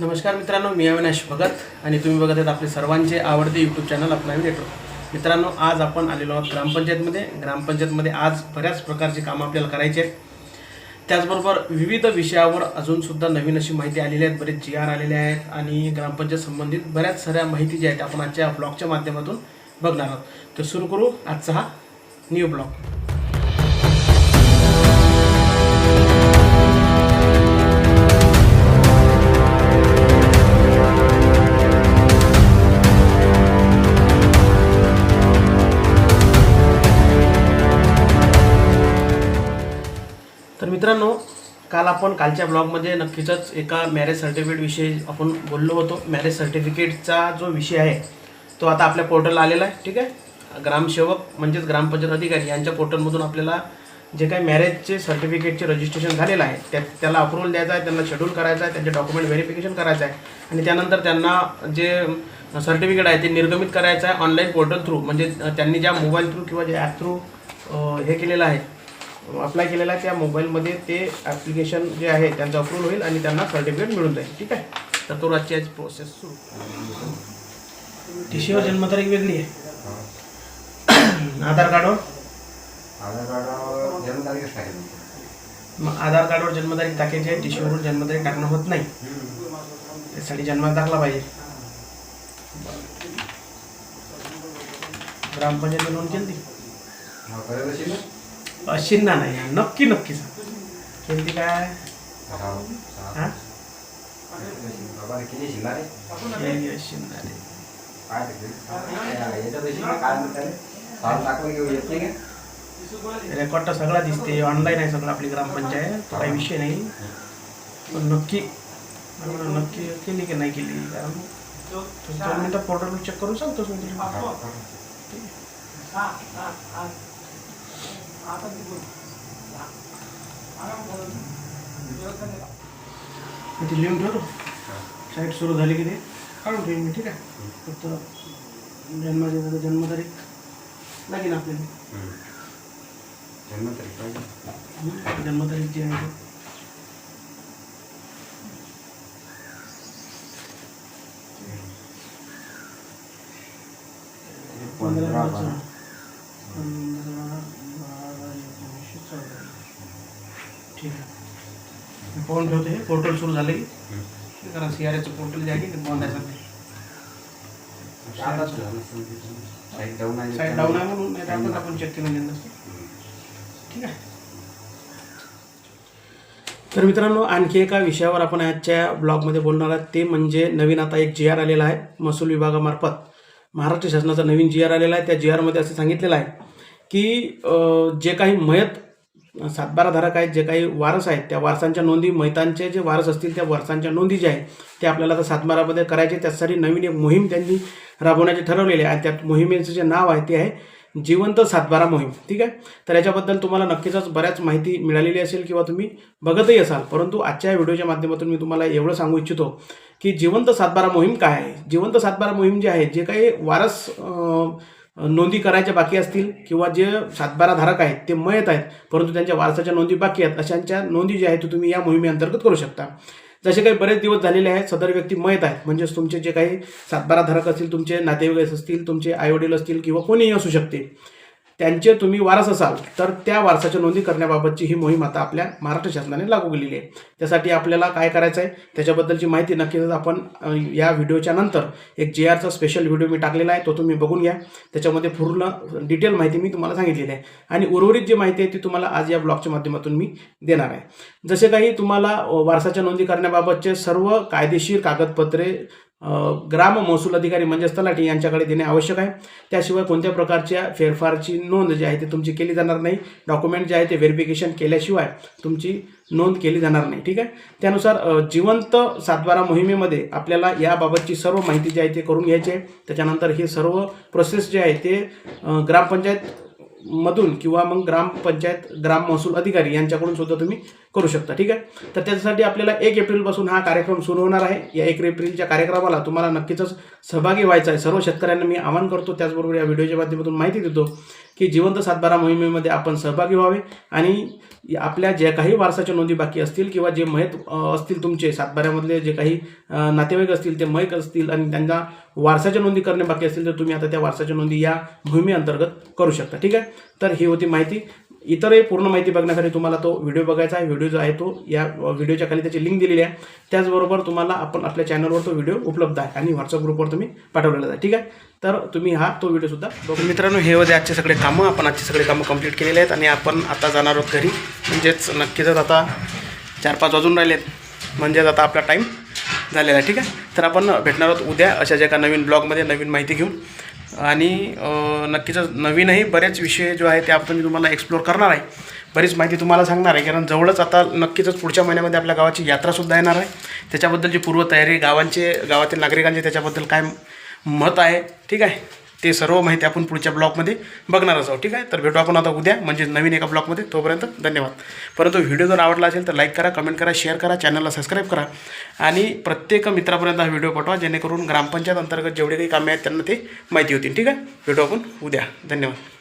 नमस्कार मित्रांनो मी अविनाश भगत आणि तुम्ही बघत आहेत आपले सर्वांचे आवडते यूट्यूब चॅनल आपला नेटवर्क मित्रांनो आज आपण आलेलो आहोत ग्रामपंचायतमध्ये. ग्रामपंचायतमध्ये आज बऱ्याच प्रकारची कामं आपल्याला करायची आहेत. त्याचबरोबर विविध विषयावर अजूनसुद्धा नवीन अशी माहिती आलेली आहेत. बरेच जी आर आलेले आहेत आणि ग्रामपंचायत संबंधित बऱ्याच साऱ्या माहिती ज्या आहेत आपण आजच्या ब्लॉगच्या माध्यमातून बघणार आहोत. तर सुरू करू आजचा हा न्यू ब्लॉग मित्रांनो काल आपण कालच्या ब्लॉगमध्ये नक्कीच एका मॅरेज सर्टिफिकेटविषयी आपण बोललो होतो. मॅरेज सर्टिफिकेटचा जो विषय आहे तो आता आपल्या पोर्टलला आलेला आहे ठीक आहे? ग्रामसेवक म्हणजेच ग्रामपंचायत अधिकारी यांच्या पोर्टलमधून आपल्याला जे काही मॅरेजचे सर्टिफिकेटचे रजिस्ट्रेशन झालेलं आहे त्या त्याला अप्रुव्हल द्यायचं आहे त्यांना शेड्यूल करायचं आहे त्यांचे डॉक्युमेंट व्हेरिफिकेशन करायचं आहे आणि त्यानंतर त्यांना जे सर्टिफिकेट आहे ते निर्गमित करायचं आहे ऑनलाईन पोर्टल थ्रू म्हणजे त्यांनी ज्या मोबाईल थ्रू किंवा ज्या ॲप थ्रू हे केलेलं आहे अप्लाय केलेला आहे त्या मोबाईलमध्ये ते ॲप्लिकेशन जे आहे त्यांचं अप्रूव्ह होईल आणि त्यांना सर्टिफिकेट मिळून जाईल. ठीक आहे? तर तो आजची आज प्रोसेस सुरू. टी सीवर जन्मतारीख वेगळी आहे. आधार कार्डवर? आधार कार्डावर जन्मतारीखच टाकेल मग आधार कार्डवर जन्मतारीख टाकायची आहे टी सीवरून जन्मतारीख टाकणं होत नाही. त्यासाठी जन्मात टाकला पाहिजे. ग्रामपंचायत नोंद केली ती शिन्ना अशी ना नाही नक्की नक्की सांग. केली काय? अशी काय का रेकॉर्ड तर सगळा दिसते ऑनलाईन आहे सगळं आपली ग्रामपंचायत तो काही विषय नाही. पण नक्की नक्की केली की नाही केली कारण दोन पोर्टल चेक करून सांगतो मी तुला. ते लिहून ठेवतो साईट सुरू झाली की ते काढून ठेवीन मी ठीक आहे? फक्त जन्माची जन्मतारीख लागेल आपल्याला. जन्मतारीख पाहिजे जन्मतारीख जी आहे पंधरा ठीक आहे. पाहून ठेवते. हे पोर्टल सुरू झाले की? हे. करा सी आर एचं पोर्टल जे आहे की ते बंद आहे सध्या. साईड डाऊन आहे. साईड डाऊन आहे म्हणून नाही तर आपण आपण चेक केलं ठीक आहे. तर मित्रांनो आणखी एका विषयावर आपण आजच्या ब्लॉगमध्ये बोलणार आहोत. ते म्हणजे नवीन आता एक जी आर आलेला आहे महसूल विभागामार्फत. महाराष्ट्र शासनाचा नवीन जी आर आलेला आहे. त्या जी आरमध्ये असं सांगितलेलं आहे की जे काही मयत सातबारा धारक आहेत जे काही वारस आहेत त्या वारसांच्या नोंदी मैतांचे जे वारस असतील त्या वारसांच्या नोंदी ज्या आहेत ते आपल्याला आता सातबारामध्ये करायचे त्यासाठी नवीन एक मोहीम त्यांनी राबवण्याचे ठरवलेले आहे. आणि त्या मोहिमेचं जे नाव आहे ते आहे जिवंत सातबारा मोहीम. ठीक आहे? तर याच्याबद्दल तुम्हाला नक्कीच बऱ्याच माहिती मिळालेली असेल किंवा तुम्ही बघतही असाल. परंतु आजच्या व्हिडिओच्या माध्यमातून मी तुम्हाला एवढं सांगू इच्छितो की जिवंत सातबारा मोहीम काय आहे? जिवंत सातबारा मोहीम जे आहे जे काही वारस नोंदी करायच्या बाकी असतील किंवा जे सातबारा धारक आहेत ते मयत आहेत परंतु त्यांच्या वारसाच्या नोंदी बाकी आहेत अशांच्या नोंदी ज्या आहेत ते तुम्ही या मोहिमेअंतर्गत करू शकता. जसे काही बरेच दिवस झालेले आहेत सदर व्यक्ती मयत आहेत म्हणजेच तुमचे जे काही सातबारा धारक असतील तुमचे नातेवाईक असतील तुमचे आईवडील असतील किंवा कोणीही असू शकते. त्यांचे तुम्ही वारस असाल तर त्या वारसाच्या नोंदी करण्याबाबतची ही मोहीम आता आपल्या महाराष्ट्र शासनाने लागू केलेली आहे. त्यासाठी आपल्याला काय करायचं आहे त्याच्याबद्दलची माहिती नक्कीच आपण या व्हिडिओच्या नंतर एक जे आरचा स्पेशल व्हिडिओ मी टाकलेला आहे तो तुम्ही बघून घ्या. त्याच्यामध्ये पूर्ण डिटेल माहिती मी तुम्हाला सांगितलेली आहे. आणि उर्वरित जी माहिती आहे ती तुम्हाला आज या ब्लॉगच्या माध्यमातून मी देणार आहे. जसे काही तुम्हाला वारसाच्या नोंदी करण्याबाबतचे सर्व कायदेशीर कागदपत्रे ग्राम महसूल अधिकारी म्हणजेच तलाठी यांच्याकडे देणे आवश्यक आहे. त्याशिवाय कोणत्या प्रकारच्या फेरफारची नोंद जी आहे ती तुमची केली जाणार नाही. डॉक्युमेंट जे आहे ते व्हेरिफिकेशन केल्याशिवाय तुमची नोंद केली जाणार नाही. ठीक आहे? त्यानुसार जिवंत सातबारा मोहिमेमध्ये आपल्याला याबाबतची सर्व माहिती जी आहे ते करून घ्यायची आहे. त्याच्यानंतर हे सर्व प्रोसेस जे आहे ते ग्रामपंचायतमधून ग्रामपंचायत मधून किंवा मग ग्रामपंचायत ग्राम महसूल अधिकारी यांच्याकडून सुद्धा तुम्ही करू शकता ठीक आहे? तर त्याच्यासाठी आपल्याला एक एप्रिलपासून हा कार्यक्रम सुरू होणार आहे. या एक एप्रिलच्या कार्यक्रमाला तुम्हाला नक्कीच सहभागी व्हायचा आहे. सर्व शेतकऱ्यांना मी आवाहन करतो त्याचबरोबर या व्हिडिओच्या माध्यमातून माहिती देतो की जिवंत सातबारा मोहिमेमध्ये आपण सहभागी व्हावे आणि आपल्या ज्या काही वारसाच्या नोंदी बाकी असतील किंवा जे मयत असतील तुमचे सातबाऱ्यामधले जे काही नातेवाईक असतील ते महक असतील आणि त्यांना वारसाच्या नोंदी करणे बाकी असतील तर तुम्ही आता त्या वारसाच्या नोंदी या मोहिमेअंतर्गत करू शकता ठीक आहे? तर ही होती माहिती. इतरही पूर्ण माहिती बघण्यासाठी तुम्हाला तो व्हिडिओ बघायचा आहे. व्हिडिओ जो आहे तो या व्हिडिओच्या खाली त्याची लिंक दिलेली आहे. त्याचबरोबर तुम्हाला आपण आपल्या चॅनलवर तो व्हिडिओ उपलब्ध आहे आणि व्हॉट्सअप ग्रुपवर तुम्ही पाठवलेला आहे. ठीक आहे? तर तुम्ही हा तो व्हिडिओसुद्धा बघू. मित्रांनो हे होते आजचे सगळे कामं. आपण आजचे सगळे कामं कंप्लीट केलेले आहेत आणि आपण आता जाणार आहोत घरी. म्हणजेच नक्कीच आता चार पाच वाजून राहिलेत. म्हणजेच आता आपला टाईम झालेला आहे. ठीक आहे? तर आपण भेटणार आहोत उद्या अशाच एका नवीन ब्लॉगमध्ये नवीन माहिती घेऊन. आणि नक्कीच नवीनही बरेच विषय जो आहे ते आपण मी तुम्हाला एक्सप्लोर करणार आहे. बरीच माहिती तुम्हाला सांगणार आहे. कारण जवळच आता नक्कीच पुढच्या महिन्यामध्ये आपल्या गावाची यात्रासुद्धा येणार आहे. त्याच्याबद्दलची पूर्वतयारी गावांचे गावातील नागरिकांचे त्याच्याबद्दल काय मत आहे? ठीक आहे? ते सर्व माहिती आपण पुढच्या ब्लॉगमध्ये बघणारच आहोत. ठीक आहे? तर भेटू आपण आता उद्या म्हणजे नवीन एका ब्लॉगमध्ये. तोपर्यंत धन्यवाद. परंतु व्हिडिओ जर आवडला असेल तर लाईक करा कमेंट करा शेअर करा चॅनलला सबस्क्राईब करा. आणि प्रत्येक मित्रापर्यंत हा व्हिडिओ पाठवा जेणेकरून ग्रामपंचायत अंतर्गत जेवढे काही कामे आहेत त्यांना ते माहिती होतील. ठीक आहे? भेटू आपण उद्या. धन्यवाद.